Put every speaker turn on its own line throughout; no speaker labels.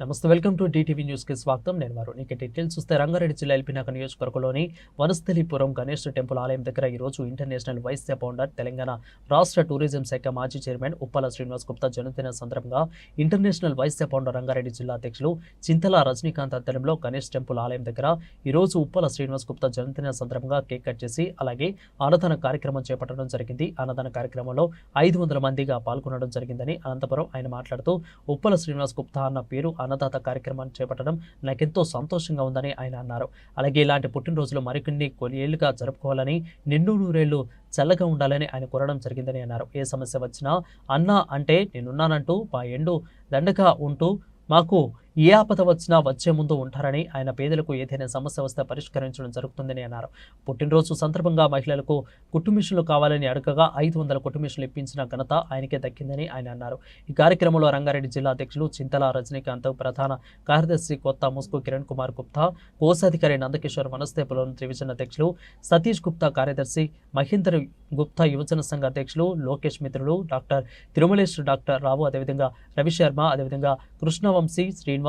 నమస్తే welcome to DTV న్యూస్కి స్వాగతం. నేను వారు నీకు డీటెయిల్స్ చూస్తే రంగారెడ్డి జిల్లా ఎల్పినాక నియోజకవర్గంలోని వనస్థలిపురం గణేష్ టెంపుల్ ఆలయం దగ్గర ఈ రోజు ఇంటర్నేషనల్ వైస్ ఫౌండర్ తెలంగాణ రాష్ట్ర టూరిజం శాఖ మాజీ చైర్మన్ ఉప్పల శ్రీనివాస్ గుప్తా జన్మదిన సందర్భంగా ఇంటర్నేషనల్ వైస్ ఫౌండర్ రంగారెడ్డి జిల్లా అధ్యక్షులు చింతల రజనీకాంత్ ఆధ్వర్యంలో గణేష్ టెంపుల్ ఆలయం దగ్గర ఈ రోజు ఉప్పల శ్రీనివాస్ గుప్తా జన్మదిన సందర్భంగా కేక్ కట్ చేసి అలాగే అన్నదాన కార్యక్రమం చేపట్టడం జరిగింది. అన్నదాన కార్యక్రమంలో ఐదు వందల మందిగా పాల్గొనడం జరిగిందని అనంతపురం ఆయన మాట్లాడుతూ ఉప్పల శ్రీనివాస్ గుప్తా అన్న పేరు అన్నదాత కార్యక్రమాన్ని చేపట్టడం నాకెంతో సంతోషంగా ఉందని ఆయన అన్నారు. అలాగే ఇలాంటి పుట్టినరోజులు మరికొన్ని కొన్నేళ్ళుగా జరుపుకోవాలని నిండు నూరేళ్ళు చల్లగా ఉండాలని ఆయన కోరడం జరిగిందని అన్నారు. ఏ సమస్య వచ్చినా అన్న అంటే నేనున్నానంటూ మా ఎండు దండగా ఉంటూ మాకు ఏ ఆపద వచ్చినా వచ్చే ముందు ఉంటారని ఆయన పేదలకు ఏదైనా సమస్య వస్తే పరిష్కరించడం జరుగుతుందని అన్నారు. పుట్టినరోజు సందర్భంగా మహిళలకు కుటుంబిషన్లు కావాలని అడగగా ఐదు వందల కుటుంబిషన్లు ఇప్పించిన ఘనత ఆయనకే దక్కిందని ఆయన అన్నారు. ఈ కార్యక్రమంలో రంగారెడ్డి జిల్లా అధ్యక్షులు చింతల రజనీకాంత్ ప్రధాన కార్యదర్శి కొత్త ముస్కు కిరణ్ కుమార్ గుప్తా కోశాధికారి నందకిషోర్ వనస్థేపురం డివిజన్ అధ్యక్షులు సతీష్ గుప్తా కార్యదర్శి మహేందర్ గుప్తా యువజన సంఘ అధ్యక్షులు లోకేష్ మిత్రులు డాక్టర్ తిరుమలేశ్వర్ డాక్టర్ రావు అదేవిధంగా రవిశర్మ అదేవిధంగా కృష్ణవంశీ శ్రీనివాస్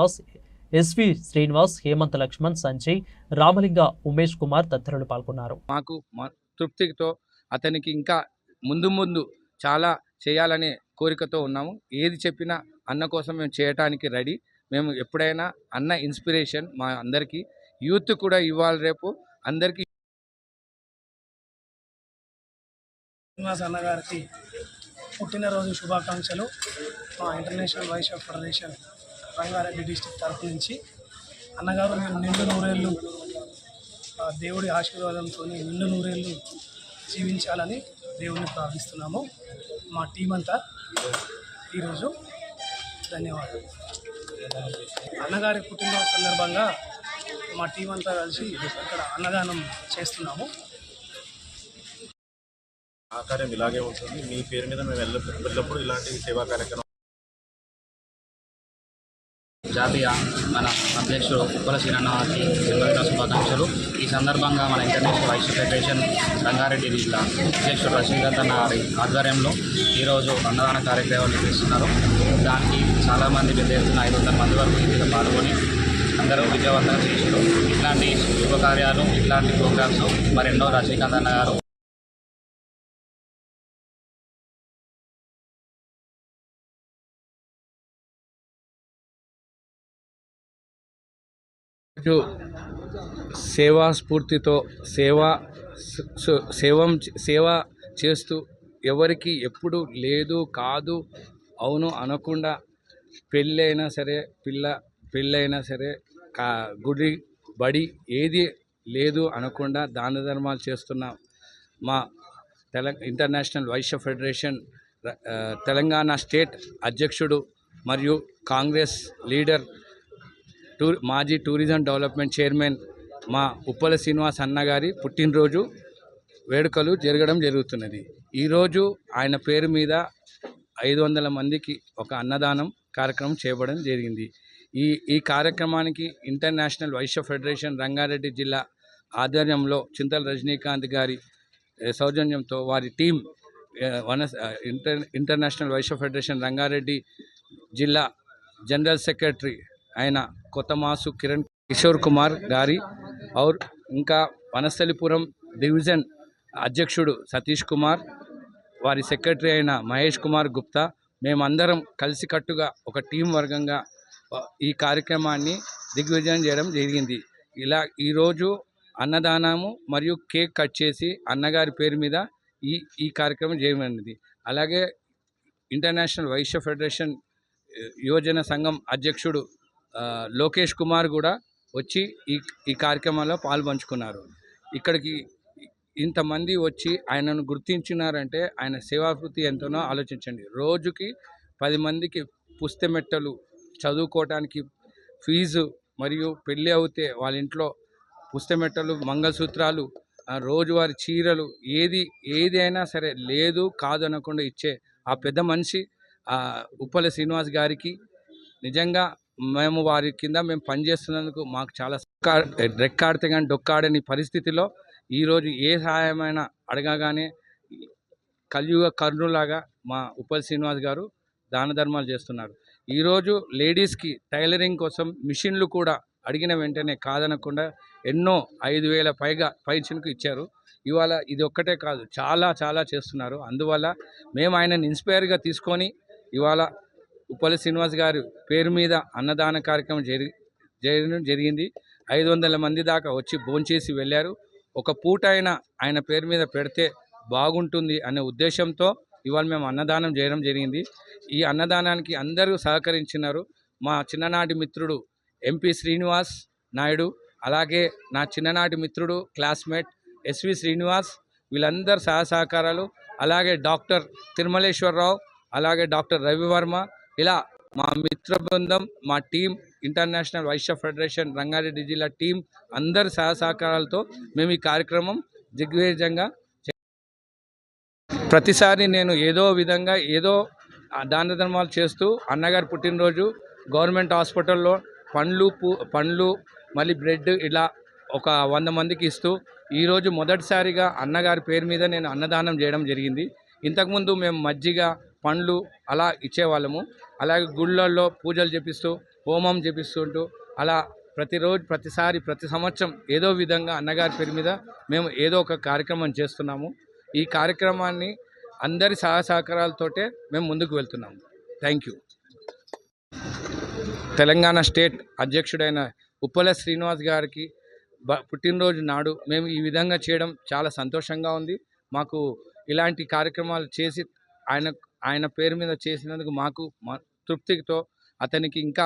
ఎస్వి శ్రీనివాస్ హేమంత్ లక్ష్మణ్ సంజయ్ రామలింగ ఉమేష్ కుమార్ తదితరులు పాల్గొన్నారు.
మాకు మ- తృప్తితో అతనికి ఇంకా ముందు ముందు చాలా చేయాలనే కోరికతో ఉన్నాము. ఏది చెప్పినా అన్న కోసం మేము చేయటానికి రెడీ. మేము ఎప్పుడైనా అన్న ఇన్స్పిరేషన్ మా అందరికీ యూత్ కూడా ఇవ్వాలి రేపు అందరికీ.
శ్రీనివాస్ అన్నగారికి పుట్టినరోజు శుభాకాంక్షలు మా international Vaishya federation. Rangareddy district తరఫు నుంచి అన్నగారు మేము నిండు నూరేళ్ళు దేవుడి ఆశీర్వాదంతో నిండు నూరేళ్ళు జీవించాలని దేవుణ్ణి ప్రార్థిస్తున్నాము. మా టీం అంతా ఈరోజు ధన్యవాదాలు. అన్నగారి పుట్టినరోజు సందర్భంగా మా టీం అంతా కలిసి ఇక్కడ అన్నదానం చేస్తున్నాము.
ఆ కార్యం ఇలాగే ఉంటుంది. మీ పేరు మీద మేము ఎల్ల ఎల్లప్పుడూ ఇలాంటి సేవా కార్యక్రమం
జాతీయ మన అధ్యక్షుడు ఉప్పల శ్రీరన్నవారికి జన్మదిన శుభాకాంక్షలు. ఈ సందర్భంగా మన ఇంటర్నేషనల్ వైస్ ఫెడరేషన్ రంగారెడ్డి జిల్లా అధ్యక్షుడు రజనీకాంత్ అన్న గారి ఆధ్వర్యంలో ఈరోజు అన్నదాన కార్యక్రమాలు నిర్వహిస్తున్నారు. దానికి చాలామంది పెద్ద ఎత్తున ఐదు వందల మంది వరకు ఇందులో పాల్గొని అందరూ విజయవంతం చేశారు. ఇట్లాంటి శుభకార్యాలు ఇట్లాంటి ప్రోగ్రామ్స్ మరెన్నో రజనీకాంత్ అన్న గారు
సేవా స్ఫూర్తితో సేవా సేవం సేవ చేస్తూ ఎవరికి ఎప్పుడు లేదు కాదు అవును అనకుండా పెళ్ళైనా సరే పిల్ల పెళ్ళైనా సరే కా గుడి బడి ఏది లేదు అనకుండా దాన ధర్మాలు చేస్తున్న మా తెల international Vaishya federation Telangana state అధ్యక్షుడు మరియు కాంగ్రెస్ లీడర్ టూర్ మాజీ టూరిజం డెవలప్మెంట్ చైర్మన్ మా ఉప్పల శ్రీనివాస్ అన్న గారి పుట్టినరోజు వేడుకలు జరగడం జరుగుతున్నది. ఈరోజు ఆయన పేరు మీద ఐదు వందల మందికి ఒక అన్నదానం కార్యక్రమం చేయబడడం జరిగింది. ఈ ఈ కార్యక్రమానికి ఇంటర్నేషనల్ వైశ్య ఫెడరేషన్ రంగారెడ్డి జిల్లా ఆధ్వర్యంలో చింతల రజనీకాంత్ గారి సౌజన్యంతో వారి టీం వన inter international Vaishya federation Rangareddy జిల్లా జనరల్ సెక్రటరీ అయిన కొత్తమాసు కిరణ్ కిషోర్ కుమార్ గారి ఔర్ ఇంకా వనస్థలిపురం డివిజన్ అధ్యక్షుడు సతీష్ కుమార్ వారి సెక్రటరీ అయిన మహేష్ కుమార్ గుప్తా. మేమందరం కలిసికట్టుగా ఒక టీం వర్గంగా ఈ కార్యక్రమాన్ని దిగ్విజయం చేయడం జరిగింది. ఇలా ఈరోజు అన్నదానము మరియు కేక్ కట్ చేసి అన్నగారి పేరు మీద ఈ ఈ కార్యక్రమం చేయబడినది. అలాగే ఇంటర్నేషనల్ వైశ్య ఫెడరేషన్ యువజన సంఘం అధ్యక్షుడు లోకేష్ కుమార్ కూడా వచ్చి ఈ ఈ కార్యక్రమంలో పాల్పంచుకున్నారు. ఇక్కడికి ఇంతమంది వచ్చి ఆయనను గుర్తించినారంటే ఆయన సేవాకృతి ఎంతనో ఆలోచించండి. రోజుకి పది మందికి పుస్తమెట్టలు చదువుకోవటానికి ఫీజు మరియు పెళ్ళి అవుతే వాళ్ళ ఇంట్లో పుస్తమెట్టలు మంగళసూత్రాలు రోజువారి చీరలు ఏది ఏది అయినా సరే లేదు కాదు అనకుండా ఇచ్చే ఆ పెద్ద మనిషి ఉప్పల శ్రీనివాస్ గారికి నిజంగా మేము వారి కింద మేము పనిచేస్తున్నందుకు మాకు చాలా రెక్కాడితే కానీ డొక్కాడని పరిస్థితిలో ఈరోజు ఏ సహాయమైనా అడగగానే కలియుగ కర్ణులాగా మా ఉప్పల్ శ్రీనివాస్ గారు దాన ధర్మాలు చేస్తున్నారు. ఈరోజు లేడీస్కి టైలరింగ్ కోసం మిషన్లు కూడా అడిగిన వెంటనే కాదనకుండా ఎన్నో ఐదు వేల పైగా పైచిన్కు ఇచ్చారు. ఇవాళ ఇది ఒక్కటే కాదు చాలా చాలా చేస్తున్నారు. అందువల్ల మేము ఆయనని ఇన్స్పైర్గా తీసుకొని ఇవాళ ఉప్పల శ్రీనివాస్ గారి పేరు మీద అన్నదాన కార్యక్రమం జరి చేయడం జరిగింది. ఐదు వందల మంది దాకా వచ్చి భోంచేసి వెళ్ళారు. ఒక పూట అయినా ఆయన పేరు మీద పెడితే బాగుంటుంది అనే ఉద్దేశంతో ఇవాళ మేము అన్నదానం చేయడం జరిగింది. ఈ అన్నదానానికి అందరూ సహకరించినారు. మా చిన్ననాటి మిత్రుడు ఎంపీ శ్రీనివాస్ నాయుడు అలాగే నా చిన్ననాటి మిత్రుడు క్లాస్మేట్ ఎస్వి శ్రీనివాస్ వీళ్ళందరూ సహసహకారాలు అలాగే డాక్టర్ తిరుమలేశ్వరరావు అలాగే డాక్టర్ రవివర్మ ఇలా మా మిత్ర బృందం మా team international Vaishya federation Rangareddy జిల్లా టీం అందరి సహ సహకారాలతో మేము ఈ కార్యక్రమం దిగ్విజయంగా చే- ప్రతిసారి నేను ఏదో విధంగా ఏదో దాన ధర్మాలు చేస్తూ అన్నగారి పుట్టినరోజు గవర్నమెంట్ హాస్పిటల్లో పండ్లు పూ పండ్లు మళ్ళీ బ్రెడ్ ఇలా ఒక వంద మందికి ఇస్తూ ఈరోజు మొదటిసారిగా అన్నగారి పేరు మీద నేను అన్నదానం చేయడం జరిగింది. ఇంతకుముందు మేము మజ్జిగ పండ్లు అలా ఇచ్చేవాళ్ళము. అలాగే గుళ్ళల్లో పూజలు చేపిస్తూ హోమం చేపిస్తుంటూ అలా ప్రతిరోజు ప్రతిసారి ప్రతి సంవత్సరం ఏదో విధంగా అన్నగారి పేరు మీద మేము ఏదో ఒక కార్యక్రమం చేస్తున్నాము. ఈ కార్యక్రమాన్ని అందరి సహ సహకారాలతోటే మేము ముందుకు వెళ్తున్నాము. Thank you. తెలంగాణ స్టేట్ అధ్యక్షుడైన ఉప్పల శ్రీనివాస్ గారికి బ పుట్టినరోజు నాడు మేము ఈ విధంగా చేయడం చాలా సంతోషంగా ఉంది. మాకు ఇలాంటి కార్యక్రమాలు చేసి ఆయన ఆయన పేరు మీద చేసినందుకు మాకు తృప్తితో అతనికి ఇంకా